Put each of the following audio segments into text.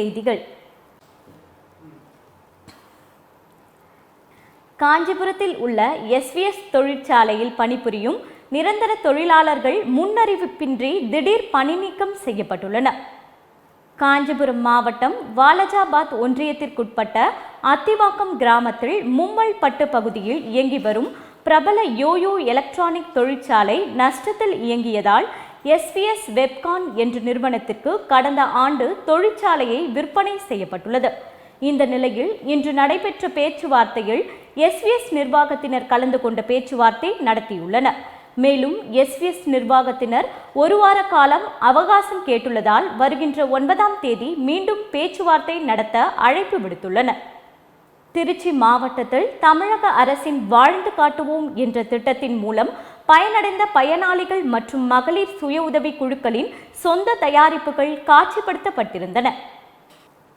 செய்திகள். காஞ்சிபுரத்தில் உள்ள எஸ்விஎஸ் தொழிற்சாலையில் பணிபுரியும் நிரந்தர தொழிலாளர்கள் முன்னறிவிப்பின்றி திடீர் பணிநீக்கம் செய்யப்பட்டுள்ளனர். காஞ்சிபுரம் மாவட்டம் வாலஜாபாத் ஒன்றியத்திற்குட்பட்ட அத்திவாக்கம் கிராமத்தில் மும்மல்பட்டு பகுதியில் இயங்கி வரும் பிரபல யோயோ எலக்ட்ரானிக் தொழிற்சாலை நஷ்டத்தில் இயங்கியதால் எஸ்விஎஸ் வெப்கான் என்ற நிறுவனத்திற்கு கடந்த ஆண்டு தொழிற்சாலையை விற்பனை செய்யப்பட்டுள்ளது. இந்த நிலையில் இன்று நடைபெற்ற பேச்சுவார்த்தையில் எஸ்விஎஸ் நிர்வாகத்தினர் கலந்து கொண்ட பேச்சுவார்த்தை நடத்தியுள்ளனர் மேலும் எஸ்விஎஸ் நிர்வாகத்தினர் ஒரு வார காலம் அவகாசம் கேட்டுள்ளதால் வருகின்ற ஒன்பதாம் தேதி மீண்டும் பேச்சுவார்த்தை நடத்த அழைப்பு விடுத்துள்ளனர். திருச்சி மாவட்டத்தில் தமிழக அரசின் வாழ்ந்து காட்டுவோம் என்ற திட்டத்தின் மூலம் பயனடைந்த பயனாளிகள் மற்றும் மகளிர் சுய உதவி குழுக்களின் சொந்த தயாரிப்புகள் காட்சிப்படுத்தப்பட்டிருந்தன.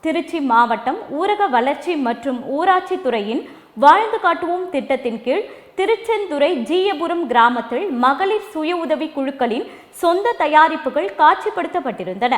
திருச்சி மாவட்டம் ஊரக வளர்ச்சி மற்றும் ஊராட்சி துறையின் வாழ்ந்து காட்டுவோம் திட்டத்தின் கீழ் திருச்செந்துறை ஜீயபுரம் கிராமத்தில் மகளிர் சுய உதவி குழுக்களின் சொந்த தயாரிப்புகள் காட்சிப்படுத்தப்பட்டிருந்தன.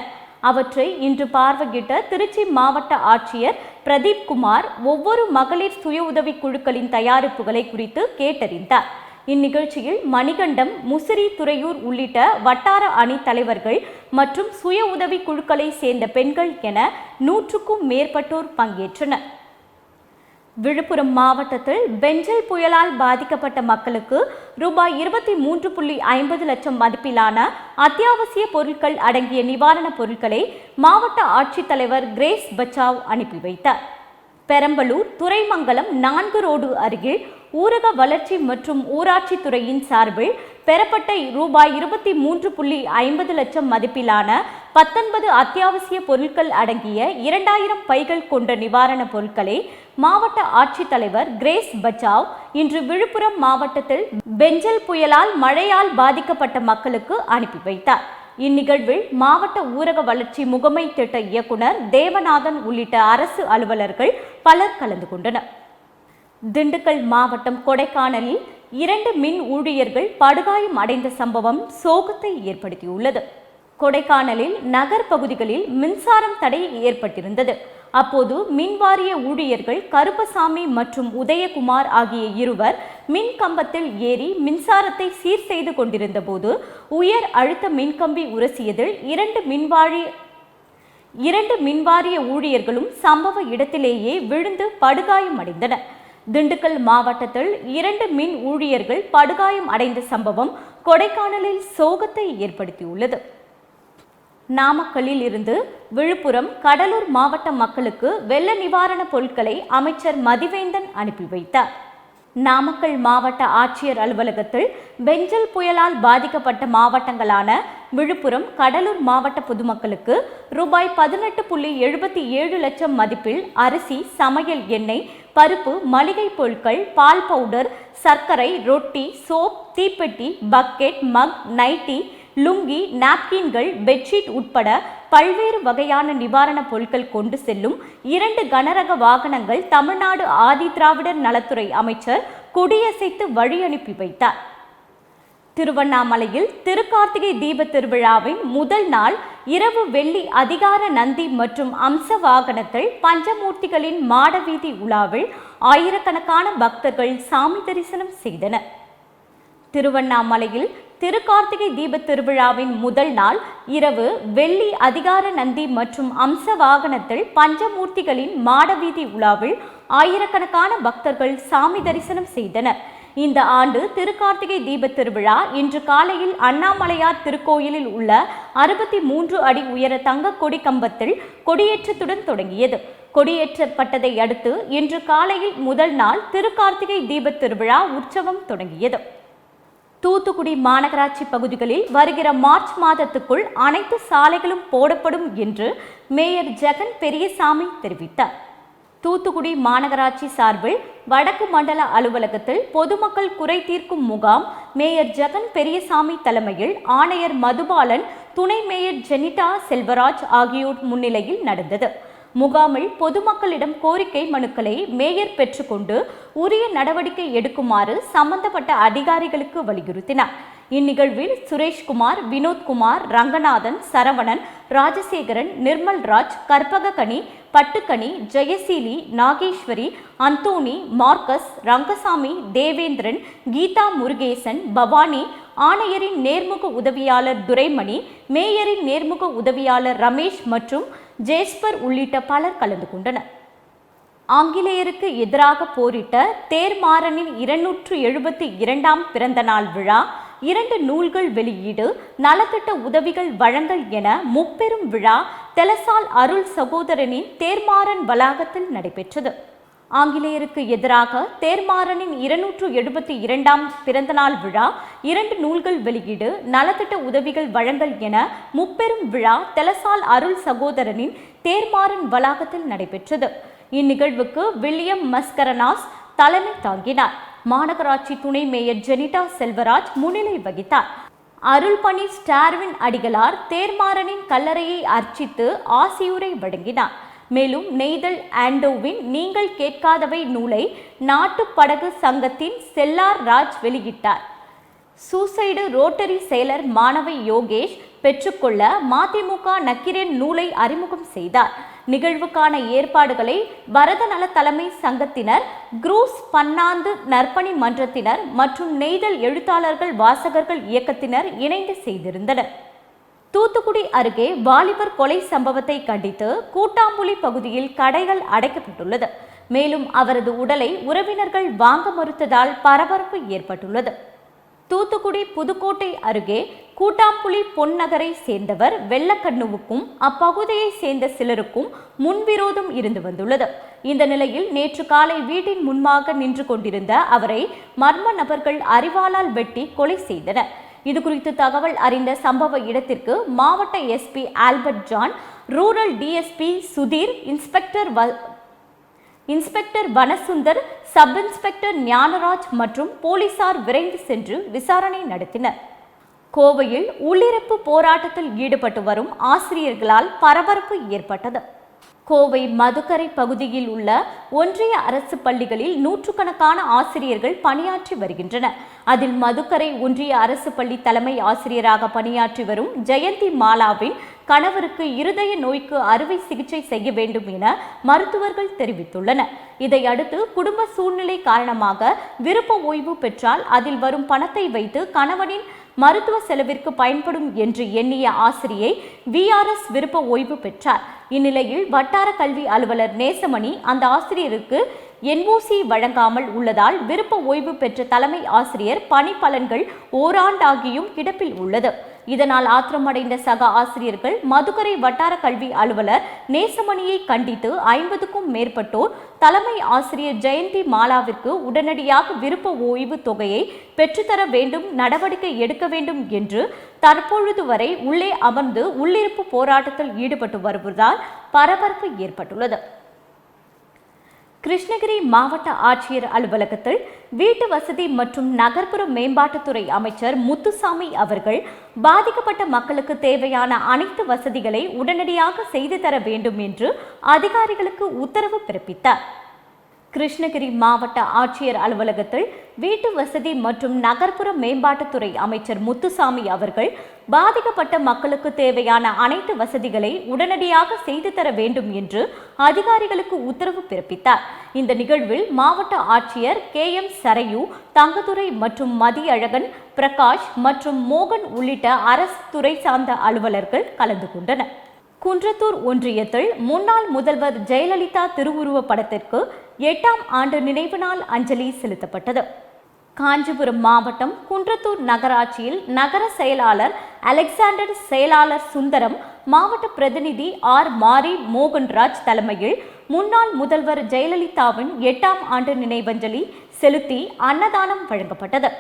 அவற்றை இன்று பார்வையிட்ட திருச்சி மாவட்ட ஆட்சியர் பிரதீப் குமார் ஒவ்வொரு மகளிர் சுய உதவி குழுக்களின் தயாரிப்புகளை குறித்து கேட்டறிந்தார். இந்நிகழ்ச்சியில் மணிகண்டம் முசிறி துறையூர் உள்ளிட்ட வட்டார அணி தலைவர்கள் மற்றும் சுய உதவி குழுக்களை சேர்ந்த பெண்கள் என நூற்றுக்கும் மேற்பட்டோர் பங்கேற்றனர். விழுப்புரம் மாவட்டத்தில் பெஞ்சல் புயலால் பாதிக்கப்பட்ட மக்களுக்கு ரூபாய் இருபத்தி மூன்று புள்ளி ஐம்பது லட்சம் மதிப்பிலான அத்தியாவசிய பொருட்கள் அடங்கிய நிவாரணப் பொருட்களை மாவட்ட ஆட்சித்தலைவர் கிரேஸ் பச்சாவ் அனுப்பி வைத்தார். பெரம்பலூர் துறைமங்கலம் நான்கு ரோடு அருகில் ஊரக வளர்ச்சி மற்றும் ஊராட்சி துறையின் சார்பில் பெறப்பட்ட ரூபாய் இருபத்தி மூன்று புள்ளி ஐம்பது லட்சம் மதிப்பிலான பத்தொன்பது அத்தியாவசிய பொருட்கள் அடங்கிய இரண்டாயிரம் பைகள் கொண்ட நிவாரணப் பொருட்களை மாவட்ட ஆட்சித்தலைவர் கிரேஸ் பச்சாவ் இன்று விழுப்புரம் மாவட்டத்தில் பெஞ்சல் புயலால் மழையால் பாதிக்கப்பட்ட மக்களுக்கு அனுப்பி வைத்தார். இந்நிகழ்வில் மாவட்ட ஊரக வளர்ச்சி முகமை திட்ட இயக்குனர் தேவநாதன் உள்ளிட்ட அரசு அலுவலர்கள் பலர் கலந்து கொண்டனர். திண்டுக்கல் மாவட்டம் கொடைக்கானலில் இரண்டு மின் ஊழியர்கள் படுகாயம் அடைந்த சம்பவம் சோகத்தை ஏற்படுத்தியுள்ளது. கொடைக்கானலில் நகர் பகுதிகளில் மின்சாரம் தடை ஏற்பட்டிருந்தது. அப்போது மின்வாரிய ஊழியர்கள் கருப்பசாமி மற்றும் உதயகுமார் ஆகிய இருவர் மின் கம்பத்தில் ஏறி மின்சாரத்தை சீர் செய்து கொண்டிருந்த போது உயர் அழுத்த மின்கம்பி உரசியதில் இரண்டு மின்வாரி இரண்டு மின்வாரிய ஊழியர்களும் சம்பவ இடத்திலேயே விழுந்து படுகாயம் அடைந்தனர். திண்டுக்கல் மாவட்டத்தில் இரண்டு மின் ஊழியர்கள் படுகாயம் அடைந்த சம்பவம் கொடைக்கானலில் சோகத்தை ஏற்படுத்தியுள்ளது. நாமக்கல்லில் இருந்து விழுப்புரம் கடலூர் மாவட்ட மக்களுக்கு வெள்ள நிவாரணப் பொருட்களை அமைச்சர் மதிவேந்தன் அனுப்பி வைத்தார். நாமக்கல் மாவட்ட ஆட்சியர் அலுவலகத்தில் பெஞ்சல் புயலால் பாதிக்கப்பட்ட மாவட்டங்களான விழுப்புரம் கடலூர் மாவட்ட பொதுமக்களுக்கு ரூபாய் பதினெட்டு புள்ளி எழுபத்தி ஏழு லட்சம் மதிப்பில் அரிசி சமையல் எண்ணெய் பருப்பு மளிகை பொருட்கள் பால் பவுடர் சர்க்கரை ரொட்டி சோப் தீப்பெட்டி பக்கெட் மக் நைட்டி லுங்கி நாப்கின்கள் பெட்ஷீட் உட்பட பல்வேறு வகையான நிவாரணப் பொருட்கள் கொண்டு செல்லும் இரண்டு கனரக வாகனங்கள் தமிழ்நாடு ஆதி திராவிடர் நலத்துறை அமைச்சர் கொடியசைத்து வழியனுப்பி வைத்தார். திருவண்ணாமலையில் திருக்கார்த்திகை தீப திருவிழாவின் முதல் நாள் இரவு வெள்ளி அதிகார நந்தி மற்றும் அம்ச வாகனத்தில் பஞ்சமூர்த்திகளின் மாடவீதி உலாவில் ஆயிரக்கணக்கான பக்தர்கள் சாமி தரிசனம் செய்தனர். திருவண்ணாமலையில் திருக்கார்த்திகை தீப திருவிழாவின் முதல் நாள் இரவு வெள்ளி அதிகார நந்தி மற்றும் அம்ச வாகனத்தில் பஞ்சமூர்த்திகளின் மாடவீதி உலாவில் ஆயிரக்கணக்கான பக்தர்கள் சாமி தரிசனம் செய்தனர். இந்த ஆண்டு திருக்கார்த்திகை தீப திருவிழா இன்று காலையில் அண்ணாமலையார் திருக்கோயிலில் உள்ள அறுபத்தி மூன்று அடி உயர தங்க கொடி கம்பத்தில் கொடியேற்றத்துடன் தொடங்கியது. கொடியேற்றப்பட்டதை அடுத்து இன்று காலையில் முதல் நாள் திருக்கார்த்திகை தீப திருவிழா உற்சவம் தொடங்கியது. தூத்துக்குடி மாநகராட்சி பகுதிகளில் வருகிற மார்ச் மாதத்துக்குள் அனைத்து சாலைகளும் போடப்படும் என்று மேயர் ஜெகன் பெரியசாமி தெரிவித்தார். தூத்துக்குடி மாநகராட்சி சார்பில் வடக்கு மண்டல அலுவலகத்தில் பொதுமக்கள் குறை தீர்க்கும் முகாம் மேயர் ஜெகன் பெரியசாமி தலைமையில் ஆணையர் மதுபாலன் துணை மேயர் ஜெனிட்டா செல்வராஜ் ஆகியோர் முன்னிலையில் நடந்தது. முகாமில் பொதுமக்களிடம் கோரிக்கை மனுக்களை மேயர் பெற்றுக்கொண்டு உரிய நடவடிக்கை எடுக்குமாறு சம்பந்தப்பட்ட அதிகாரிகளுக்கு வலியுறுத்தினார். இந்நிகழ்வில் சுரேஷ்குமார் வினோத்குமார் ரங்கநாதன் சரவணன் ராஜசேகரன் நிர்மல்ராஜ் கற்பககனி பட்டுக்கனி ஜெயசீலி நாகேஸ்வரி அந்தோணி மார்க்கஸ் ரங்கசாமி தேவேந்திரன் கீதா முருகேசன் பவானி ஆணையரின் நேர்முக உதவியாளர் துரைமணி மேயரின் நேர்முக உதவியாளர் ரமேஷ் மற்றும் ஜேஸ்பர் உள்ளிட்ட பலர் கலந்து கொண்டனர். ஆங்கிலேயருக்கு எதிராக போரிட்ட தேர்மாறனின் இருநூற்று எழுபத்தி இரண்டாம் பிறந்த நாள் விழா இரண்டு நூல்கள் வெளியீடு நலத்திட்ட உதவிகள் வழங்கல் என முப்பெரும் விழா தெலசால் அருள் சகோதரனின் தேர்மாறன் வளாகத்தில் நடைபெற்றது. ஆங்கிலேயருக்கு எதிராக தேர்மாறனின் இருநூற்று எழுபத்தி இரண்டாம் பிறந்தநாள் விழா இரண்டு நூல்கள் வெளியீடு நலத்திட்ட உதவிகள் வழங்கல் என முப்பெரும் விழா தெலசால் அருள் சகோதரனின் தேர்மாறன் வளாகத்தில் நடைபெற்றது. இந்நிகழ்வுக்கு வில்லியம் மஸ்கரனாஸ் தலைமை தாங்கினார். மாநகராட்சி துணை மேயர் ஜெனிடா செல்வராஜ் முன்னிலை வகித்தார். அருள்பணி ஸ்டார்வின் அடிகளார் தேர்மாறனின் கல்லறையை அர்ச்சித்து ஆசியுரை வழங்கினார். மேலும் நெய்தல் ஆண்டோவின் நீங்கள் கேட்காதவை நூலை நாட்டுப்படகு சங்கத்தின் செல்லார் ராஜ் வெளியிட்டார். சூசைடு ரோட்டரி செயலர் மாணவி யோகேஷ் பெற்றுக்கொள்ள மதிமுக நக்கிரேன் நூலை அறிமுகம் செய்தார். நிகழ்வுக்கான ஏற்பாடுகளை வரதநல தலைமை சங்கத்தினர் குரூஸ் பன்னாந்து நற்பணி மன்றத்தினர் மற்றும் நெய்தல் எழுத்தாளர்கள் வாசகர்கள் இயக்கத்தினர் இணைந்து செய்திருந்தனர். தூத்துக்குடி அருகே வாலிபர் கொலை சம்பவத்தை கண்டித்து கூட்டாம்புலி பகுதியில் கடைகள் அடைக்கப்பட்டுள்ளது. மேலும் அவரது உடலை உறவினர்கள் வாங்க மறுத்ததால் பரபரப்பு ஏற்பட்டுள்ளது. தூத்துக்குடி புதுக்கோட்டை அருகே கூட்டாம்புலி பொன்னகரை சேர்ந்தவர் வெள்ளக்கண்ணுவுக்கும் அப்பகுதியை சேர்ந்த சிலருக்கும் முன்விரோதம் இருந்து வந்துள்ளது. இந்த நிலையில் நேற்று காலை வீட்டின் முன்பாக நின்று கொண்டிருந்த அவரை மர்ம நபர்கள் அறிவாளால் வெட்டி கொலை செய்தனர். இது குறித்து தகவல் அறிந்த சம்பவ இடத்திற்கு மாவட்ட SP Albert John rural DSP Sudheer inspector வ- inspector Vanasundar sub inspector Gnanaraj மற்றும் போலீசார் விரைந்து சென்று விசாரணை நடத்தினர். கோவையில் உள்ளிருப்பு போராட்டத்தில் ஈடுபட்டு வரும் ஆசிரியர்களால் பரபரப்பு ஏற்பட்டது. கோவை மதுக்கரை பகுதியில் உள்ள ஒன்றிய அரசு பள்ளிகளில் நூற்றுக்கணக்கான ஆசிரியர்கள் பணியாற்றி வருகின்றனர். அதில் மதுக்கரை ஒன்றிய அரசு பள்ளி தலைமை ஆசிரியராக பணியாற்றி வரும் ஜெயந்தி மாலாவின் கணவருக்கு இருதய நோய்க்கு அறுவை சிகிச்சை செய்ய வேண்டும் என மருத்துவர்கள் தெரிவித்துள்ளனர். இதையடுத்து குடும்ப சூழ்நிலை காரணமாக விருப்ப ஓய்வு பெற்றால் அதில் வரும் பணத்தை வைத்து கணவனின் மருத்துவ செலவிற்கு பயன்படும் என்று எண்ணிய ஆசிரியை விஆர்எஸ் விருப்ப ஓய்வு பெற்றார். இந்நிலையில் வட்டார கல்வி அலுவலர் நேசமணி அந்த ஆசிரியருக்கு என்ஓசி வழங்காமல் உள்ளதால் விருப்ப ஓய்வு பெற்ற தலைமை ஆசிரியர் பணி பலன்கள் ஓராண்டாகியும் கிடப்பில் உள்ளது. இதனால் ஆத்திரமடைந்த சக ஆசிரியர்கள் மதுக்கரை வட்டார கல்வி அலுவலர் நேசமணியை கண்டித்து ஐம்பதுக்கும் மேற்பட்டோர் தலைமை ஆசிரியர் ஜெயந்தி மாலாவிற்கு உடனடியாக விருப்ப ஓய்வு தொகையை பெற்றுத்தர வேண்டும் நடவடிக்கை எடுக்க வேண்டும் என்று தற்பொழுது வரை உள்ளே அமர்ந்து உள்ளிருப்பு போராட்டத்தில் ஈடுபட்டு வருவதால் பரபரப்பு ஏற்பட்டுள்ளது. கிருஷ்ணகிரி மாவட்ட ஆட்சியர் அலுவலகத்தில் வீட்டு வசதி மற்றும் நகர்ப்புற மேம்பாட்டுத்துறை அமைச்சர் முத்துசாமி அவர்கள் பாதிக்கப்பட்ட மக்களுக்கு தேவையான அனைத்து வசதிகளை உடனடியாக செய்து தர வேண்டும் என்று அதிகாரிகளுக்கு உத்தரவு பிறப்பித்தார். கிருஷ்ணகிரி மாவட்ட ஆட்சியர் அலுவலகத்தில் வீட்டு வசதி மற்றும் நகர்ப்புற மேம்பாட்டுத்துறை அமைச்சர் முத்துசாமி அவர்கள் பாதிக்கப்பட்ட மக்களுக்கு தேவையான அனைத்து வசதிகளை உடனடியாக செய்து தர வேண்டும் என்று அதிகாரிகளுக்கு உத்தரவு பிறப்பித்தார். இந்த நிகழ்வில் மாவட்ட ஆட்சியர் கே எம் சரையு தங்கதுரை மற்றும் மதியழகன் பிரகாஷ் மற்றும் மோகன் உள்ளிட்ட அரசு துறை சார்ந்த அலுவலர்கள் கலந்து கொண்டனர். குன்றத்தூர் ஒன்றியத்தில் முன்னாள் முதல்வர் ஜெயலலிதா திருவுருவ படத்திற்கு எட்டாம் ஆண்டு நினைவு நாள் அஞ்சலி செலுத்தப்பட்டது. காஞ்சிபுரம் மாவட்டம் குன்றத்தூர் நகராட்சியில் நகர செயலாளர் அலெக்சாண்டர் செயலாளர் சுந்தரம் மாவட்ட பிரதிநிதி ஆர் மாரி மோகன்ராஜ் தலைமையில் முன்னாள் முதல்வர் ஜெயலலிதாவின் எட்டாம் ஆண்டு நினைவஞ்சலி செலுத்தி அன்னதானம் வழங்கப்பட்டது.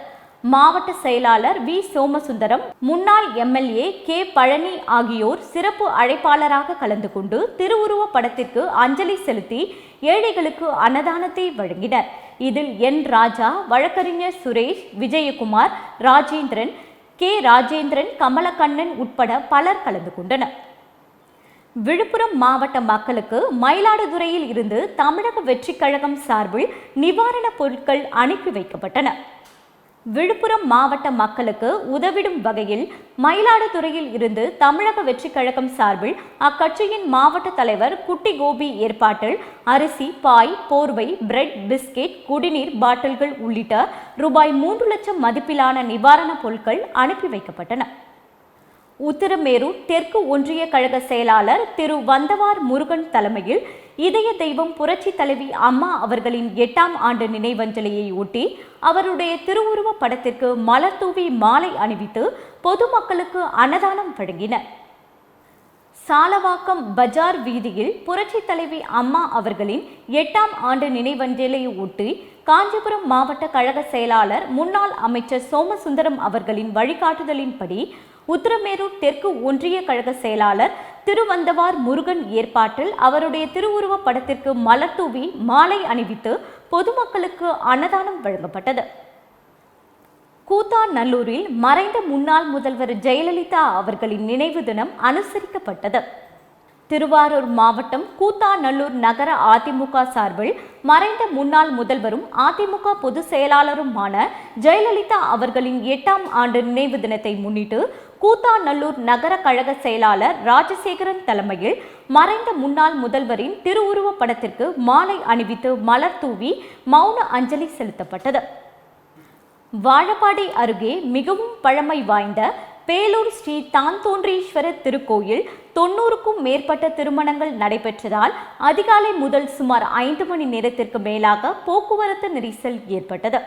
மாவட்ட செயலாளர் வி. சோமசுந்தரம் முன்னாள் எம்எல்ஏ கே. பழனி ஆகியோர் சிறப்பு அழைப்பாளராக கலந்து கொண்டு திருவுருவப் படத்திற்கு அஞ்சலி செலுத்தி ஏழைகளுக்கு அன்னதானத்தை வழங்கினர். இதில் என் ராஜா வழக்கறிஞர் சுரேஷ் விஜயகுமார் ராஜேந்திரன் கே. ராஜேந்திரன் கமலக்கண்ணன் உட்பட பலர் கலந்து கொண்டனர். விழுப்புரம் மாவட்ட மக்களுக்கு மயிலாடுதுறையில் இருந்து தமிழக வெற்றிக் கழகம் சார்பில் நிவாரணப் பொருட்கள் அனுப்பி வைக்கப்பட்டன. விழுப்புரம் மாவட்ட மக்களுக்கு உதவிடும் வகையில் மயிலாடுதுறையில் இருந்து தமிழக வெற்றி கழகம் சார்பில் அக்கட்சியின் மாவட்ட தலைவர் குட்டி கோபி ஏற்பாட்டில் அரிசி பாய் போர்வை பிரெட் பிஸ்கெட் குடிநீர் பாட்டில்கள் உள்ளிட்ட ரூபாய் மூன்று லட்சம் மதிப்பிலான நிவாரணப் பொருட்கள் அனுப்பி வைக்கப்பட்டன. உத்திரமேரூர் தெற்கு ஒன்றிய கழக செயலாளர் திரு வந்தவார் முருகன் தலைமையில் இதய தெய்வம் புரட்சி தலைவி அம்மா அவர்களின் எட்டாம் ஆண்டு நினைவஞ்சலியை ஒட்டி அவருடைய திருவுருவ படத்திற்கு மலர் தூவி மாலை அணிவித்து பொதுமக்களுக்கு அன்னதானம் வழங்கினர். சாலவாக்கம் பஜார் வீதியில் புரட்சி தலைவி அம்மா அவர்களின் எட்டாம் ஆண்டு நினைவஞ்சலியை ஒட்டி காஞ்சிபுரம் மாவட்ட கழக செயலாளர் முன்னாள் அமைச்சர் சோமசுந்தரம் அவர்களின் வழிகாட்டுதலின்படி உத்திரமேரூர் தெற்கு ஒன்றிய கழக செயலாளர் திருவந்தவார் முருகன் ஏற்பாட்டில் அவருடைய திருவுருவ படத்திற்கு மலர் தூவி மாலை அணிவித்து பொதுமக்களுக்கு அன்னதானம் வழங்கப்பட்டது. கூத்தாநல்லூரில் மறைந்த முன்னாள் முதல்வர் ஜெயலலிதா அவர்களின் நினைவு தினம் அனுசரிக்கப்பட்டது. திருவாரூர் மாவட்டம் கூத்தாநல்லூர் நகர அதிமுக சார்பில் மறைந்த முன்னாள் முதல்வரும் அதிமுக பொதுச் செயலாளருமான ஜெயலலிதா அவர்களின் எட்டாம் ஆண்டு நினைவு தினத்தை முன்னிட்டு கூத்தாநல்லூர் நகர கழக செயலாளர் ராஜசேகரன் தலைமையில் மறைந்த முன்னாள் முதல்வரின் திருவுருவப் படத்திற்கு மாலை அணிவித்து மலர் தூவி மௌன அஞ்சலி செலுத்தப்பட்டது. வாழப்பாடி அருகே மிகவும் பழமை வாய்ந்த பேலூர் ஸ்ரீ தாந்தோன்றீஸ்வரர் திருக்கோயில் தொண்ணூறுக்கும் மேற்பட்ட திருமணங்கள் நடைபெற்றதால் அதிகாலை முதல் சுமார் ஐந்து மணி நேரத்திற்கு மேலாக போக்குவரத்து நெரிசல் ஏற்பட்டது.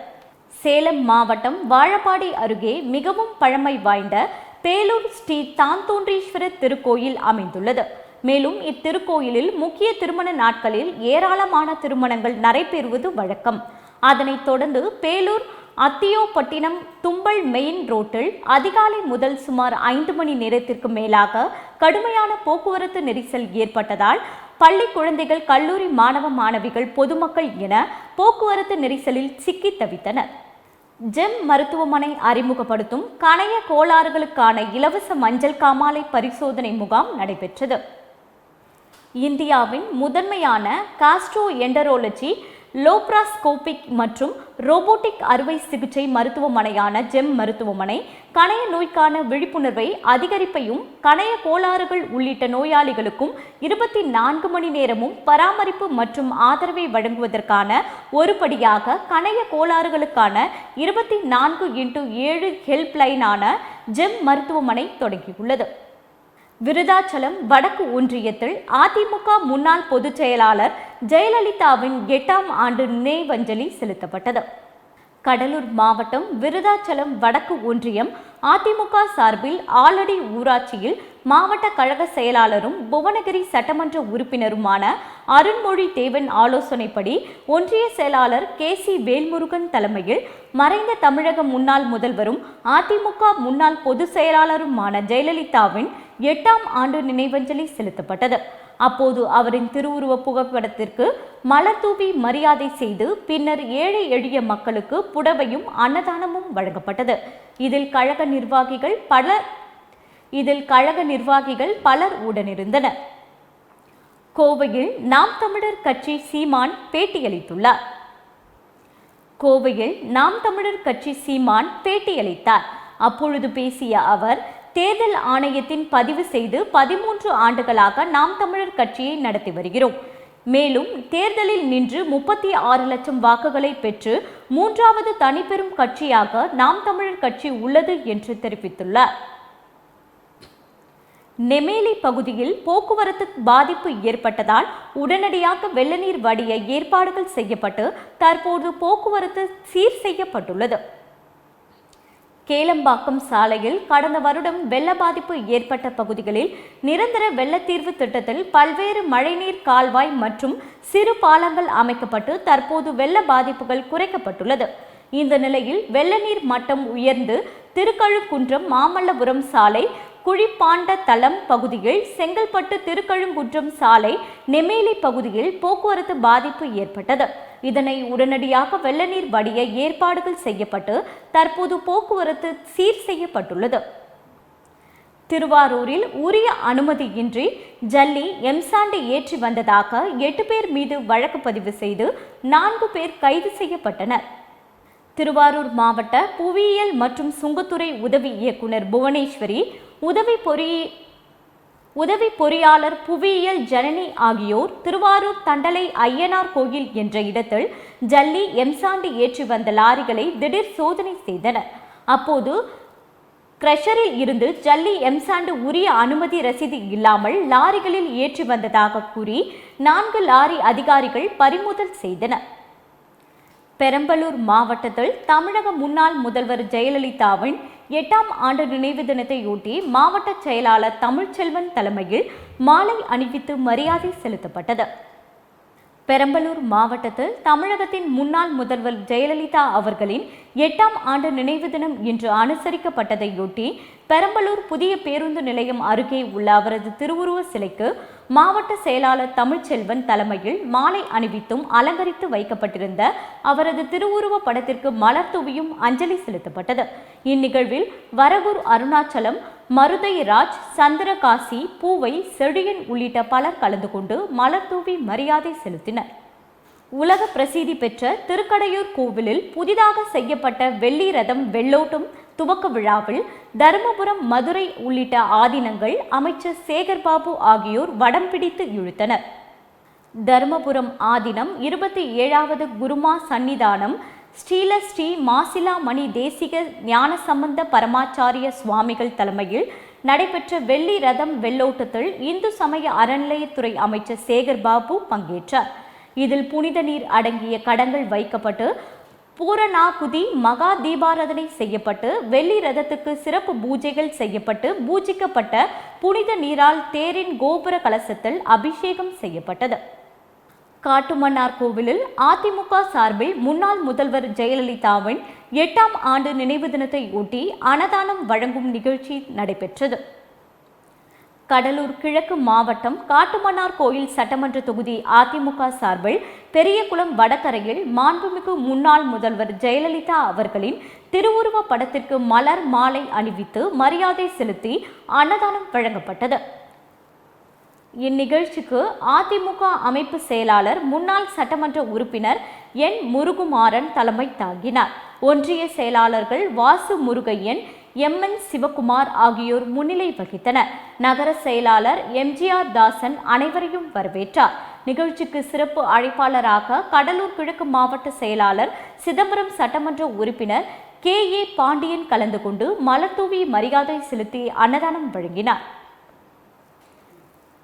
சேலம் மாவட்டம் வாழப்பாடி அருகே மிகவும் பழமை வாய்ந்த பேலூர் ஸ்ரீ தாந்தோன்றீஸ்வரர் திருக்கோயில் அமைந்துள்ளது. மேலும் இத்திருக்கோயிலில் முக்கிய திருமண நாட்களில் ஏராளமான திருமணங்கள் நடைபெறுவது வழக்கம். அதனைத் தொடர்ந்து பேலூர் அத்தியோப்பட்டினம் தும்பல் மெயின் ரோட்டில் அதிகாலை முதல் சுமார் ஐந்து மணி நேரத்திற்கு மேலாக கடுமையான போக்குவரத்து நெரிசல் ஏற்பட்டதால் பள்ளி குழந்தைகள் கல்லூரி மாணவ மாணவிகள் பொதுமக்கள் என போக்குவரத்து நெரிசலில் சிக்கி தவித்தனர். ஜெம் மருத்துவமனை அறிமுகப்படுத்தும் கணைய கோளாறுகளுக்கான இலவச மஞ்சள் காமாலை பரிசோதனை முகாம் நடைபெற்றது. இந்தியாவின் முதன்மையான காஸ்ட்ரோ எண்டரோலஜி லோப்ராஸ்கோபிக் மற்றும் ரோபோட்டிக் அறுவை சிகிச்சை மருத்துவமனையான ஜெம் மருத்துவமனை கணைய நோய்க்கான விழிப்புணர்வை அதிகரிப்பையும் கணைய கோளாறுகள் உள்ளிட்ட நோயாளிகளுக்கும் இருபத்தி நான்கு மணி நேரமும் பராமரிப்பு மற்றும் ஆதரவை வழங்குவதற்கான ஒருபடியாக கணைய கோளாறுகளுக்கான இருபத்தி நான்கு இன்டு ஏழு ஹெல்ப்லைனான ஜெம் மருத்துவமனை தொடங்கியுள்ளது. விருதாச்சலம் வடக்கு ஒன்றியத்தில் அதிமுக முன்னாள் பொதுச் செயலாளர் ஜெயலலிதாவின் எட்டாம் ஆண்டு நினைவஞ்சலி செலுத்தப்பட்டது. கடலூர் மாவட்டம் விருதாச்சலம் வடக்கு ஒன்றியம் அதிமுக சார்பில் ஆலடி ஊராட்சியில் மாவட்ட கழக செயலாளரும் புவனகிரி சட்டமன்ற உறுப்பினருமான அருண்மொழி தேவன் ஆலோசனைப்படி ஒன்றிய செயலாளர் கே சி வேல்முருகன் தலைமையில் மறைந்த தமிழக முன்னாள் முதல்வரும் அதிமுக முன்னாள் பொதுச் செயலாளருமான ஜெயலலிதாவின் எட்டாம் ஆண்டு நினைவஞ்சலி செலுத்தப்பட்டது. அப்போது அவரின் திருவுருவ புகைப்படத்திற்கு மலர் தூவி மரியாதை செய்து பின்னர் ஏழை எளிய மக்களுக்கு புடவையும் அன்னதானமும் வழங்கப்பட்டது. இதில் கழக நிர்வாகிகள் பலர் இதில் கழக நிர்வாகிகள் பலர் உடனிருந்தனர். கோவையில் நாம் தமிழர் கட்சி சீமான் பேட்டியளித்துள்ளார். கோவையில் நாம் தமிழர் கட்சி சீமான் பேட்டியளித்தார். அப்பொழுது பேசிய அவர் தேர்தல் ஆணையத்தின் பதிவு செய்து பதிமூன்று ஆண்டுகளாக நாம் தமிழர் கட்சியை நடத்தி வருகிறோம். மேலும் தேர்தலில் நின்று முப்பத்தி ஆறு லட்சம் வாக்குகளை பெற்று மூன்றாவது தனிப்பெரும் கட்சியாக நாம் தமிழர் கட்சி உள்ளது என்று தெரிவித்துள்ளார். நெமேலி பகுதியில் போக்குவரத்து பாதிப்பு ஏற்பட்டதால் உடனடியாக வெள்ளநீர் வடிய ஏற்பாடுகள் செய்யப்பட்டு தற்போது போக்குவரத்து சீர் செய்யப்பட்டுள்ளது. கேளம்பாக்கம் சாலையில் கடந்த வருடம் வெள்ள பாதிப்பு ஏற்பட்ட பகுதிகளில் நிரந்தர வெள்ளத்தீர்வு திட்டத்தில் பல்வேறு மழைநீர் கால்வாய் மற்றும் சிறு பாலங்கள் அமைக்கப்பட்டு தற்போது வெள்ள பாதிப்புகள் குறைக்கப்பட்டுள்ளது. இந்த நிலையில் வெள்ள நீர் மட்டம் உயர்ந்து திருக்கழுக்குன்றம் மாமல்லபுரம் சாலை குழிப்பாண்ட தளம் பகுதியில் செங்கல்பட்டு திருக்கழுங்குன்றம் சாலை நெமேலி பகுதியில் போக்குவரத்து பாதிப்பு ஏற்பட்டது. இதனை உடனடியாக வெள்ள நீர் வடிய ஏற்பாடுகள் செய்யப்பட்டு தற்போது போக்குவரத்து சீர் செய்யப்பட்டுள்ளது. திருவாரூரில் உரிய அனுமதியின்றி ஜல்லி எம்சாண்டை ஏற்றி வந்ததாக எட்டு பேர் மீது வழக்கு பதிவு செய்து நான்கு பேர் கைது செய்யப்பட்டனர். திருவாரூர் மாவட்ட புவியியல் மற்றும் சுங்கத்துறை உதவி இயக்குனர் புவனேஸ்வரி உதவி பொறி உதவி பொறியாளர் புவியியல் ஜனனி ஆகியோர் திருவாரூர் தண்டலை ஐயனார் கோயில் என்ற இடத்தில் ஜல்லி எம்சாண்டு ஏற்றி வந்த லாரிகளை திடீர் சோதனை செய்தனர். அப்போது கிரஷரில் இருந்து ஜல்லி எம்சாண்டு உரிய அனுமதி ரசீது இல்லாமல் லாரிகளில் ஏற்றி வந்ததாக கூறி நான்கு லாரி அதிகாரிகள் பறிமுதல் செய்தனர். பெரம்பலூர் மாவட்டத்தில் தமிழக முன்னாள் முதல்வர் ஜெயலலிதாவின் எட்டாம் ஆண்டு நினைவு தினத்தையொட்டி மாவட்ட செயலாளர் தமிழ்ச்செல்வன் தலைமையில் மாலை அணிவித்து மரியாதை செலுத்தப்பட்டது. பெரம்பலூர் மாவட்டத்தில் தமிழகத்தின் முன்னாள் முதல்வர் ஜெயலலிதா அவர்களின் எட்டாம் ஆண்டு நினைவு தினம் இன்று அனுசரிக்கப்பட்டதையொட்டி பெரம்பலூர் புதிய பேருந்து நிலையம் அருகே உள்ள அவரது திருவுருவ சிலைக்கு மாவட்ட செயலாளர் தமிழ்ச்செல்வன் தலைமையில் மாலை அணிவித்தும் அலங்கரித்து வைக்கப்பட்டிருந்த அவரது திருவுருவ படத்திற்கு மலர் தூவியும் அஞ்சலி செலுத்தப்பட்டது. இந்நிகழ்வில் வரகூர் அருணாச்சலம் மருதை ராஜ் சந்திரகாசி பூவை செழியன் உள்ளிட்ட பலர் கலந்து கொண்டு மலர் தூவி மரியாதை செலுத்தினர். உலக பிரசித்தி பெற்ற திருக்கடையூர் கோவிலில் புதிதாக செய்யப்பட்ட வெள்ளி ரதம் வெள்ளோட்டம் துவக்க விழாவில் தருமபுரம் மதுரை உள்ளிட்ட ஆதீனங்கள் அமைச்சர் சேகர்பாபு ஆகியோர் வடம் பிடித்து இழுத்தனர். தருமபுரம் ஆதீனம் இருபத்தி ஏழாவது குருமா சன்னிதானம் ஸ்ரீல ஸ்ரீ மாசிலாமணி தேசிக ஞானசம்பந்த பரமாச்சாரிய சுவாமிகள் தலைமையில் நடைபெற்ற வெள்ளி ரதம் வெள்ளோட்டத்தில் இந்து சமய அறநிலையத்துறை அமைச்சர் சேகர் பாபு பங்கேற்றார். இதில் புனித நீர் அடங்கிய கடங்கள் வைக்கப்பட்டு பூரணாகுதி மகா தீபாராதனை செய்யப்பட்டு வெள்ளி ரதத்துக்கு சிறப்பு பூஜைகள் செய்யப்பட்டு பூஜிக்கப்பட்ட புனித நீரால் தேரின் கோபுர கலசத்தில் அபிஷேகம் செய்யப்பட்டது. காட்டுமன்னார் கோவிலில் அதிமுக சார்பில் முன்னாள் முதல்வர் ஜெயலலிதாவின் எட்டாம் ஆண்டு நினைவு தினத்தை ஒட்டி அன்னதானம் வழங்கும் நிகழ்ச்சி நடைபெற்றது. கடலூர் கிழக்கு மாவட்டம் காட்டுமன்னார் கோயில் சட்டமன்ற தொகுதி அதிமுக சார்பில் பெரியகுளம் வடகரையில் மாண்புமிகு முன்னாள் முதல்வர் ஜெயலலிதா அவர்களின் திருவுருவ படத்திற்கு மலர் மாலை அணிவித்து மரியாதை செலுத்தி அன்னதானம் வழங்கப்பட்டது. இந்நிகழ்ச்சிக்கு அதிமுக அமைப்பு செயலாளர் முன்னாள் சட்டமன்ற உறுப்பினர் என். முருகுமாறன் தலைமை தாங்கினார். ஒன்றிய செயலாளர்கள் வாசு முருகையன் எம். என். சிவகுமார் ஆகியோர் முன்னிலை வகித்தனர். நகர செயலாளர் எம்ஜிஆர் தாசன் அனைவரையும் வரவேற்றார். நிகழ்ச்சிக்கு சிறப்பு அழைப்பாளராக கடலூர் கிழக்கு மாவட்ட செயலாளர் சிதம்பரம் சட்டமன்ற உறுப்பினர் கே. ஏ. பாண்டியன் கலந்து கொண்டு மலர்தூவி மரியாதை செலுத்தி அன்னதானம் வழங்கினார்.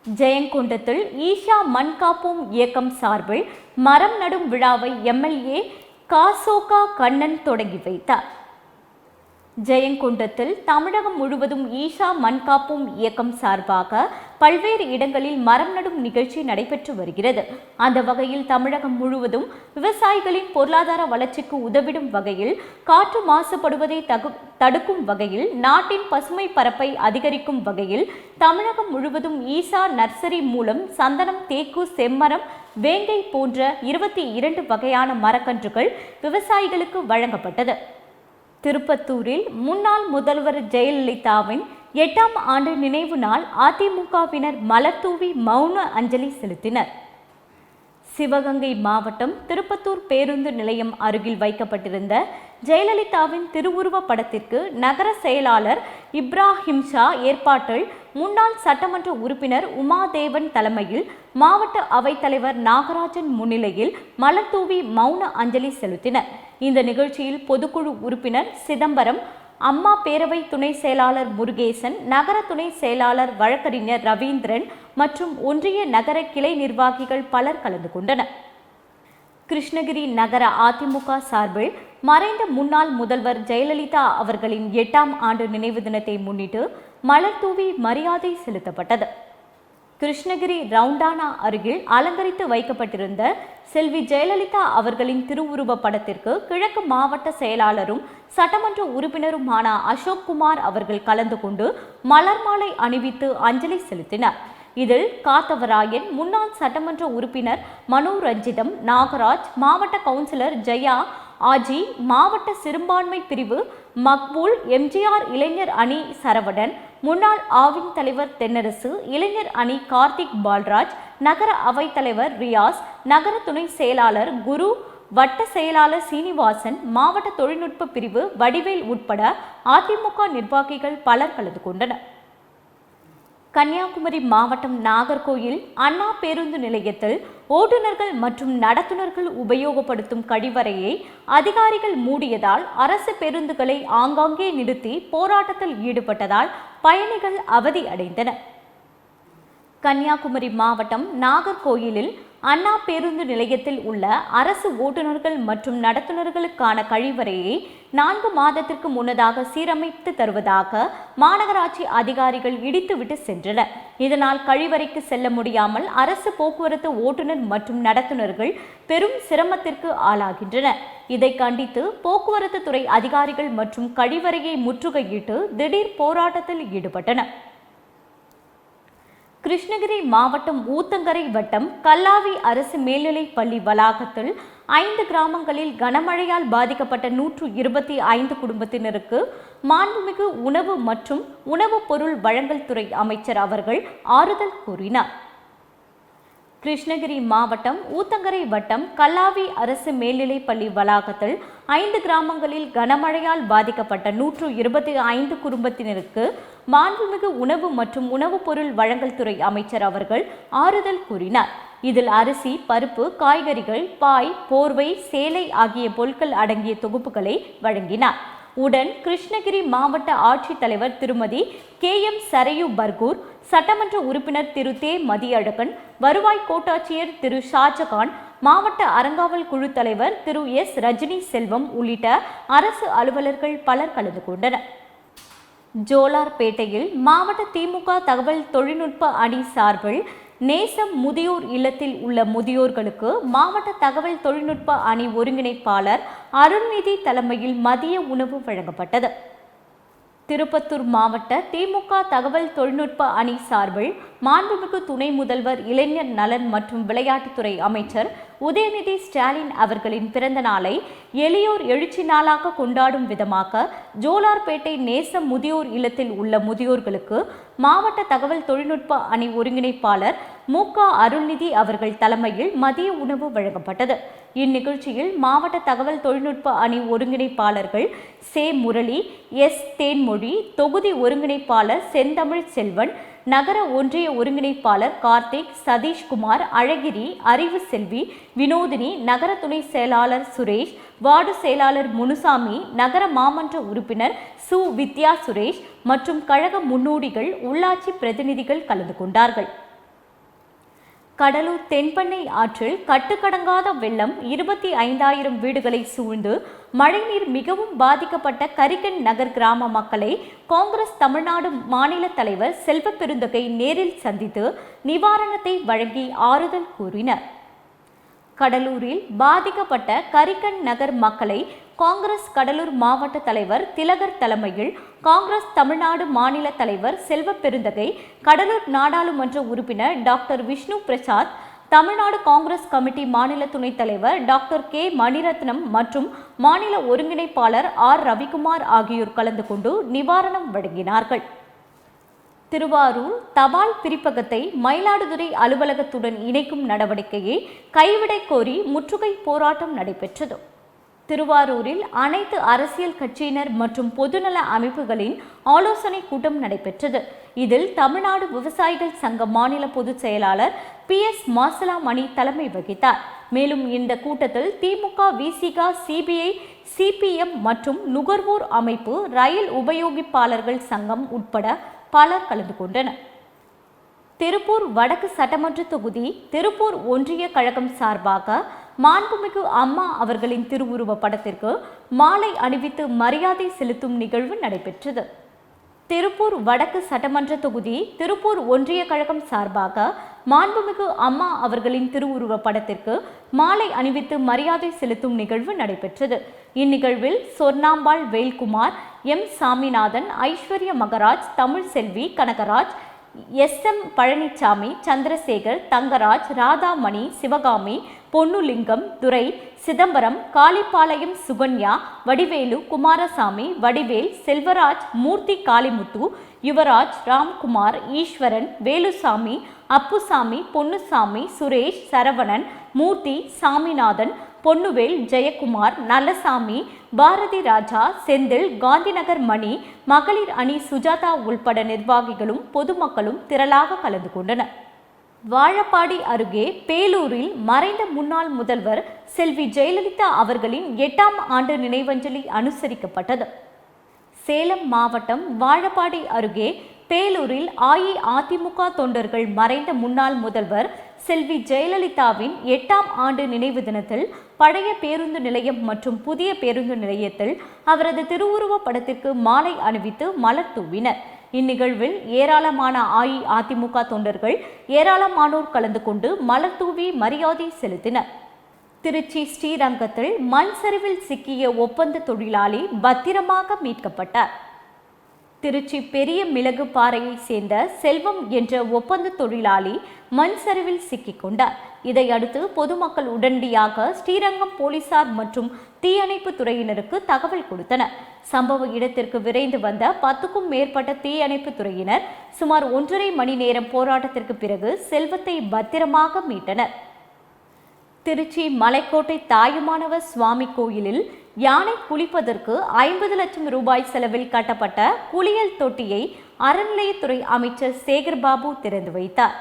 ஜெயங்கொண்டத்தில் ஈஷா மண்காப்போம் இயக்கம் சார்பில் மரம் நடும் விழாவை எம்எல்ஏ காசோகா கண்ணன் தொடங்கி வைத்தார். ஜெயங்கொண்டத்தில் தமிழகம் முழுவதும் ஈஷா மண்காப்பும் இயக்கம் சார்பாக பல்வேறு இடங்களில் மரம் நடும் நிகழ்ச்சி நடைபெற்று வருகிறது. அந்த வகையில் தமிழகம் முழுவதும் விவசாயிகளின் பொருளாதார வளர்ச்சிக்கு உதவிடும் வகையில் காற்று மாசுபடுவதை தகு தடுக்கும் வகையில் நாட்டின் பசுமை பரப்பை அதிகரிக்கும் வகையில் தமிழகம் முழுவதும் ஈசா நர்சரி மூலம் சந்தனம் தேக்கு செம்மரம் வேங்கை போன்ற இருபத்தி இரண்டு வகையான மரக்கன்றுகள் விவசாயிகளுக்கு வழங்கப்பட்டது. திருப்பத்தூரில் முன்னாள் முதல்வர் ஜெயலலிதாவின் எட்டாம் ஆண்டு நினைவு நாள் அதிமுகவினர் மலர்தூவி மௌன அஞ்சலி செலுத்தினர். சிவகங்கை மாவட்டம் திருப்பத்தூர் பேருந்து நிலையம் அருகில் வைக்கப்பட்டிருந்த ஜெயலலிதாவின் திருவுருவ படத்திற்கு நகர செயலாளர் இப்ராஹிம் ஷா ஏற்பாட்டில் முன்னாள் சட்டமன்ற உறுப்பினர் உமாதேவன் தலைமையில் மாவட்ட அவைத்தலைவர் நாகராஜன் முன்னிலையில் மலர்தூவி மௌன அஞ்சலி செலுத்தினர். இந்த நிகழ்ச்சியில் பொதுக்குழு உறுப்பினர் சிதம்பரம் அம்மா பேரவை துணை செயலாளர் முருகேசன் நகர துணை செயலாளர் வழக்கறிஞர் ரவீந்திரன் மற்றும் ஒன்றிய நகர கிளை நிர்வாகிகள் பலர் கலந்து கொண்டனர். கிருஷ்ணகிரி நகர அதிமுக சார்பில் மறைந்த முன்னாள் முதல்வர் ஜெயலலிதா அவர்களின் எட்டாம் ஆண்டு நினைவு தினத்தை முன்னிட்டு மலர் தூவி மரியாதை செலுத்தப்பட்டது. கிருஷ்ணகிரி ரவுண்டானா அருகில் அலங்கரித்து வைக்கப்பட்டிருந்த செல்வி ஜெயலலிதா அவர்களின் திருவுருவ படத்திற்கு கிழக்கு மாவட்ட செயலாளரும் சட்டமன்ற உறுப்பினருமான அசோக் குமார் அவர்கள் கலந்து கொண்டு மலர் மாலை அணிவித்து அஞ்சலி செலுத்தினர். இதில் காத்தவராயன் முன்னாள் சட்டமன்ற உறுப்பினர் மனோ ரஞ்சிதம் நாகராஜ் மாவட்ட கவுன்சிலர் ஜெயா ஆஜி மாவட்ட சிறுபான்மை பிரிவு மக்பூல் எம்ஜிஆர் இளைஞர் அணி சரவடன் முன்னாள் ஆவின் தலைவர் தென்னரசு இளைஞர் அணி கார்த்திக் பால்ராஜ் நகர அவைத் தலைவர் ரியாஸ் நகர துணை செயலாளர் குரு வட்ட செயலாளர் சீனிவாசன் மாவட்ட தொழில்நுட்ப பிரிவு வடிவேல் உட்பட அதிமுக நிர்வாகிகள் பலர் கலந்து கொண்டனர். கன்னியாகுமரி மாவட்டம் நாகர்கோயில் அண்ணா பேருந்து நிலையத்தில் ஓட்டுநர்கள் மற்றும் நடத்துனர்கள் உபயோகப்படுத்தும் கழிவறையை அதிகாரிகள் மூடியதால் அரசு பேருந்துகளை ஆங்காங்கே நிறுத்தி போராட்டத்தில் ஈடுபட்டதால் பயணிகள் அவதி அடைந்தனர். கன்னியாகுமரி மாவட்டம் நாகர்கோயிலில் அண்ணா பேருந்து நிலையத்தில் உள்ள அரசு ஓட்டுநர்கள் மற்றும் நடத்துனர்களுக்கான கழிவறையை நான்கு மாதத்திற்கு முன்னதாக சீரமைத்து தருவதாக மாநகராட்சி அதிகாரிகள் இடித்துவிட்டு சென்றனர். இதனால் கழிவறைக்கு செல்ல முடியாமல் அரசு போக்குவரத்து ஓட்டுநர் மற்றும் நடத்துனர்கள் பெரும் சிரமத்திற்கு ஆளாகின்றனர். இதை கண்டித்து போக்குவரத்து துறை அதிகாரிகள் மற்றும் கழிவறையை முற்றுகையிட்டு திடீர் போராட்டத்தில் ஈடுபட்டனர். கிருஷ்ணகிரி மாவட்டம் ஊத்தங்கரை வட்டம் கல்லாவி அரசு மேல்நிலைப் பள்ளி வளாகத்தில் ஐந்து கிராமங்களில் கனமழையால் பாதிக்கப்பட்ட நூற்று இருபத்தி ஐந்து குடும்பத்தினருக்கு மாண்புமிகு உணவு மற்றும் உணவுப் பொருள் வழங்கல் துறை அமைச்சர் அவர்கள் ஆறுதல் கூறினார். கிருஷ்ணகிரி மாவட்டம் ஊத்தங்கரை வட்டம் கல்லாவி அரசு மேல்நிலைப் பள்ளி வளாகத்தில் ஐந்து கிராமங்களில் கனமழையால் பாதிக்கப்பட்ட நூற்று இருபத்தி ஐந்து குடும்பத்தினருக்கு மாண்புமிகு உணவு மற்றும் உணவுப் பொருள் வழங்கல் துறை அமைச்சர் அவர்கள் ஆறுதல் கூறினார். இதில் அரிசி பருப்பு காய்கறிகள் பாய் போர்வை சேலை ஆகிய பொருட்கள் அடங்கிய தொகுப்புகளை வழங்கினார். உடன் கிருஷ்ணகிரி மாவட்ட ஆட்சித்தலைவர் திருமதி கே எம் சரையு பர்கூர் சட்டமன்ற உறுப்பினர் திரு. தே. மதியழகன் வருவாய் கோட்டாட்சியர் திரு. ஷாஜகான் மாவட்ட அறங்காவல் குழு தலைவர் திரு. எஸ். ரஜினி செல்வம் உள்ளிட்ட அரசு அலுவலர்கள் பலர் கலந்து கொண்டனர். ஜோலார்பேட்டையில் மாவட்ட திமுக தகவல் தொழில்நுட்ப அணி சார்பில் நேசம் முதியோர் இல்லத்தில் உள்ள முதியோர்களுக்கு மாவட்ட தகவல் தொழில்நுட்ப அணி ஒருங்கிணைப்பாளர் அருள்நிதி தலைமையில் மதிய உணவு வழங்கப்பட்டது. திருப்பத்தூர் மாவட்ட திமுக தகவல் தொழில்நுட்ப அணி சார்பில் மாண்புமிகு துணை முதல்வர் இளைஞர் நலன் மற்றும் விளையாட்டுத்துறை அமைச்சர் உதயநிதி ஸ்டாலின் அவர்களின் பிறந்த நாளை எளியோர் எழுச்சி நாளாக கொண்டாடும் விதமாக ஜோலார்பேட்டை நேச முதியோர் இல்லத்தில் உள்ள முதியோர்களுக்கு மாவட்ட தகவல் தொழில்நுட்ப அணி ஒருங்கிணைப்பாளர் மு க அருள்நிதி அவர்கள் தலைமையில் மதிய உணவு வழங்கப்பட்டது. இந்நிகழ்ச்சியில் மாவட்ட தகவல் தொழில்நுட்ப அணி ஒருங்கிணைப்பாளர்கள் சே முரளி எஸ் தேன்மொழி தொகுதி ஒருங்கிணைப்பாளர் செந்தமிழ் செல்வன் நகர ஒன்றிய ஒருங்கிணைப்பாளர் கார்த்திக் சதீஷ்குமார் அழகிரி அறிவு செல்வி வினோதினி நகர துணை செயலாளர் சுரேஷ் வார்டு செயலாளர் முனுசாமி நகர மாமன்ற உறுப்பினர் சு. வித்யா சுரேஷ் மற்றும் கழக முன்னோடிகள் உள்ளாட்சி பிரதிநிதிகள் கலந்து கொண்டார்கள். கடலூர் தென்பெண்ணை ஆற்றில் கட்டுக்கடங்காத வெள்ளம் இருபத்தி ஐந்தாயிரம் வீடுகளை சூழ்ந்து மழைநீர் மிகவும் பாதிக்கப்பட்ட கரிகன் நகர் கிராம மக்களை காங்கிரஸ் தமிழ்நாடு மாநில தலைவர் செல்வ பெருந்தகை நேரில் சந்தித்து நிவாரணத்தை வழங்கி ஆறுதல் கூறினர். கடலூரில் பாதிக்கப்பட்ட கரிக்கன் நகர் மக்களை காங்கிரஸ் கடலூர் மாவட்ட தலைவர் திலகர் தலைமையில் காங்கிரஸ் தமிழ்நாடு மாநில தலைவர் செல்வ பெருந்தகை கடலூர் நாடாளுமன்ற உறுப்பினர் டாக்டர் விஷ்ணு பிரசாத் தமிழ்நாடு காங்கிரஸ் கமிட்டி மாநில துணைத் தலைவர் டாக்டர் கே மணிரத்னம் மற்றும் மாநில ஒருங்கிணைப்பாளர் ஆர் ரவிக்குமார் ஆகியோர் கலந்து கொண்டு நிவாரணம் வழங்கினார்கள். திருவாரூர் தபால் பிரிப்பகத்தை மயிலாடுதுறை அலுவலகத்துடன் இணைக்கும் நடவடிக்கையை கைவிடக் கோரி முற்றுகை போராட்டம் நடைபெற்றது. திருவாரூரில் அனைத்து அரசியல் கட்சியினர் மற்றும் பொதுநல அமைப்புகளின் ஆலோசனை கூட்டம் நடைபெற்றது. இதில் தமிழ்நாடு விவசாயிகள் சங்க மாநில பொதுச் செயலாளர் பி. எஸ். மாசலாமணி தலைமை வகித்தார். மேலும் இந்த கூட்டத்தில் திமுக விசிகா சிபிஐ சிபிஎம் மற்றும் நுகர்வோர் அமைப்பு ரயில் உபயோகிப்பாளர்கள் சங்கம் உட்பட பலர் கலந்து கொண்டனர். திருப்பூர் வடக்கு சட்டமன்ற தொகுதி திருப்பூர் ஒன்றிய கழகம் சார்பாக மாண்புமிகு அம்மா அவர்களின் திருவுருவ படத்திற்கு மாலை அணிவித்து மரியாதை செலுத்தும் நிகழ்வு நடைபெற்றது. திருப்பூர் வடக்கு சட்டமன்ற தொகுதி திருப்பூர் ஒன்றிய கழகம் சார்பாக மாண்புமிகு அம்மா அவர்களின் திருவுருவ படத்திற்கு மாலை அணிவித்து மரியாதை செலுத்தும் நிகழ்வு நடைபெற்றது. இந்நிகழ்வில் Swarnambal Velkumar M Saminathan Aishwarya Maharaj Tamilselvi Kanagaraj S M Palanisamy Chandrasekar Thangaraj Radhamani Sivakami Ponnulingam Durai Chidambaram Kalipalayam Sukanya Vadivelu Kumarasamy Vadivel Selvaraj Moorthy Kalimuthu Yuvaraj Ramkumar Eswaran Velusamy Appusamy Ponnusamy Suresh Saravanan Moorthy Saminathan Ponnuvel Jayakumar Nallasamy Bharathi Raja Senthil Gandhinagar Mani மகளிர் அணி சுஜாதா உள்பட நிர்வாகிகளும் பொதுமக்களும் திரளாக கலந்து கொண்டனர். வாழப்பாடி அருகே பேலூரில் மறைந்த முன்னாள் முதல்வர் செல்வி ஜெயலலிதா அவர்களின் எட்டாம் ஆண்டு நினைவஞ்சலி அனுசரிக்கப்பட்டது. சேலம் மாவட்டம் வாழப்பாடி அருகே பேலூரில் அஇஅதிமுக தொண்டர்கள் மறைந்த முன்னாள் முதல்வர் செல்வி ஜெயலலிதாவின் எட்டாம் ஆண்டு நினைவு தினத்தில் பழைய பேருந்து நிலையம் மற்றும் புதிய பேருந்து நிலையத்தில் அவரது திருவுருவப் படத்திற்கு மாலை அணிவித்து மலர் தூவினர். இந்நிகழ்வில் ஏராளமான அஇஅதிமுக தொண்டர்கள் ஏராளமானோர் கலந்து கொண்டு மலர் தூவி மரியாதை செலுத்தினர். திருச்சி ஸ்ரீரங்கத்தில் மண் சரிவில் சிக்கிய ஒப்பந்த தொழிலாளி பத்திரமாக மீட்கப்பட்டார். திருச்சி பெரிய மிளகு பாறையை சேர்ந்த செல்வம் என்ற ஒப்பந்த தொழிலாளி மண் சரிவில் சிக்கிக்கொண்டார் இதையடுத்து பொதுமக்கள் உடனடியாக ஸ்ரீரங்கம் போலீசார் மற்றும் தீயணைப்பு துறையினருக்கு தகவல் கொடுத்தனர். சம்பவ இடத்திற்கு விரைந்து வந்த பத்துக்கும் மேற்பட்ட தீயணைப்பு துறையினர் சுமார் ஒன்றரை மணி நேரம் போராட்டத்திற்கு பிறகு செல்வத்தை பத்திரமாக மீட்டனர். திருச்சி மலைக்கோட்டை தாயுமானவர் சுவாமி கோயிலில் யானை குளிப்பதற்கு ஐம்பது லட்சம் ரூபாய் செலவில் கட்டப்பட்ட குளியல் தொட்டியை அறநிலையத்துறை அமைச்சர் சேகர்பாபு திறந்து வைத்தார்.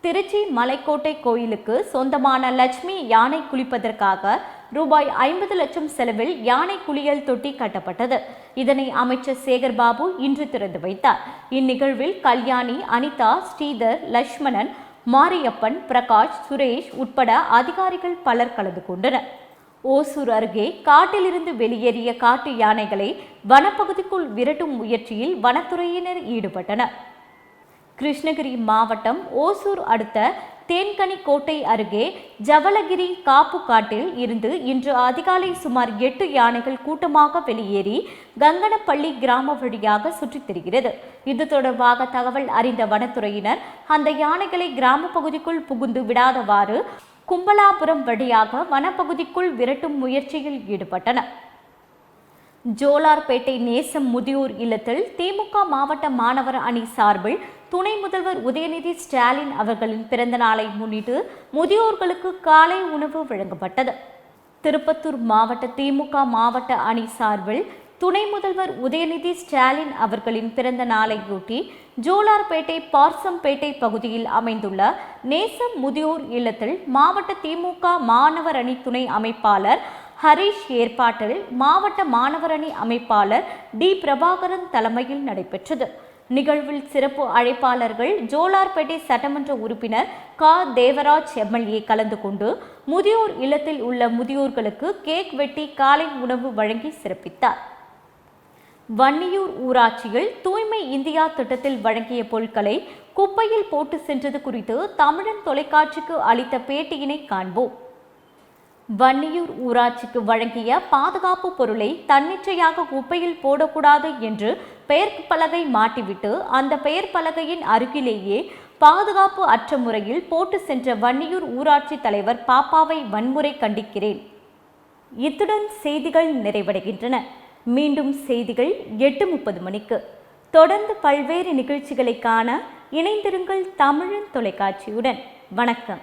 திருச்சி மலைக்கோட்டை கோயிலுக்கு சொந்தமான லட்சுமி யானை குளிப்பதற்காக ரூபாய் ஐம்பது லட்சம் செலவில் யானை குளியல் தொட்டி கட்டப்பட்டது. இதனை அமைச்சர் சேகர்பாபு இன்று திறந்து வைத்தார். இந்நிகழ்வில் கல்யாணி அனிதா ஸ்ரீதர் லட்சுமணன் மாரியப்பன் பிரகாஷ் சுரேஷ் உட்பட அதிகாரிகள் பலர் கலந்து கொண்டனர். ஓசூர் அருகே காட்டிலிருந்து வெளியேறிய காட்டு யானைகளை வனப்பகுதிக்குள் விரட்டும் முயற்சியில் வனத்துறையினர் ஈடுபட்டனர். கிருஷ்ணகிரி மாவட்டம் ஓசூர் அடுத்த தேன்கனி கோட்டை அருகே ஜவலகிரி காப்பு காட்டில் இருந்து இன்று அதிகாலை சுமார் எட்டு யானைகள் கூட்டமாக வெளியேறி கங்கனப்பள்ளி கிராம வழியாக சுற்றித் திரிகிறது. இது தொடர்பாக தகவல் அறிந்த வனத்துறையினர் அந்த யானைகளை கிராம பகுதிக்குள் புகுந்து விடாதவாறு கும்பலாபுரம் வழியாக வனப்பகுதிக்குள் விரட்டும் முயற்சியில் ஈடுபட்டனர் ஜோலார்பேட்டை நேசம் முதியோர் இல்லத்தில் திமுக மாவட்ட மாணவர் அணி சார்பில் துணை முதல்வர் உதயநிதி ஸ்டாலின் அவர்களின் பிறந்த நாளை முன்னிட்டு முதியோர்களுக்கு காலை உணவு வழங்கப்பட்டது. திருப்பத்தூர் மாவட்ட திமுக மாவட்ட அணி சார்பில் துணை முதல்வர் உதயநிதி ஸ்டாலின் அவர்களின் பிறந்த நாளையொட்டி ஜோலார்பேட்டை பார்சம்பேட்டை பகுதியில் அமைந்துள்ள நேசம் முதியோர் இல்லத்தில் மாவட்ட திமுக மாணவர் அணி துணை அமைப்பாளர் ஹரீஷ் ஏற்பாட்டில் மாவட்ட மாணவர் அணி அமைப்பாளர் டி பிரபாகரன் தலைமையில் நடைபெற்றது. நிகழ்வில் சிறப்பு அழைப்பாளர்கள் ஜோலார்பேட்டை சட்டமன்ற உறுப்பினர் கா. தேவராஜ் எம்எல்ஏ கலந்து கொண்டு முதியோர் இல்லத்தில் உள்ள முதியோர்களுக்கு கேக் வெட்டி காலை உணவு வழங்கி சிறப்பித்தார். வன்னியூர் ஊராட்சியில் தூய்மை இந்தியா திட்டத்தில் வழங்கிய பொருட்களை குப்பையில் போட்டு சென்றது குறித்து தமிழன் தொலைக்காட்சிக்கு அளித்த பேட்டியினை காண்போம். வன்னியூர் ஊராட்சிக்கு வழங்கிய பாதுகாப்பு பொருளை தன்னிச்சையாக குப்பையில் போடக்கூடாது என்று பெயர் பலகை மாட்டிவிட்டு அந்த பெயர் பலகையின் அருகிலேயே பாதுகாப்பு அற்ற முறையில் போட்டு சென்ற வன்னியூர் ஊராட்சி தலைவர் பாப்பாவை வன்முறை கண்டிக்கிறேன். இத்துடன் செய்திகள் நிறைவடைகின்றன. மீண்டும் செய்திகள் எட்டு முப்பது மணிக்கு. தொடர்ந்து பல்வேறு நிகழ்ச்சிகளை காண இணைந்திருங்கள் தமிழன் தொலைக்காட்சியுடன். வணக்கம்.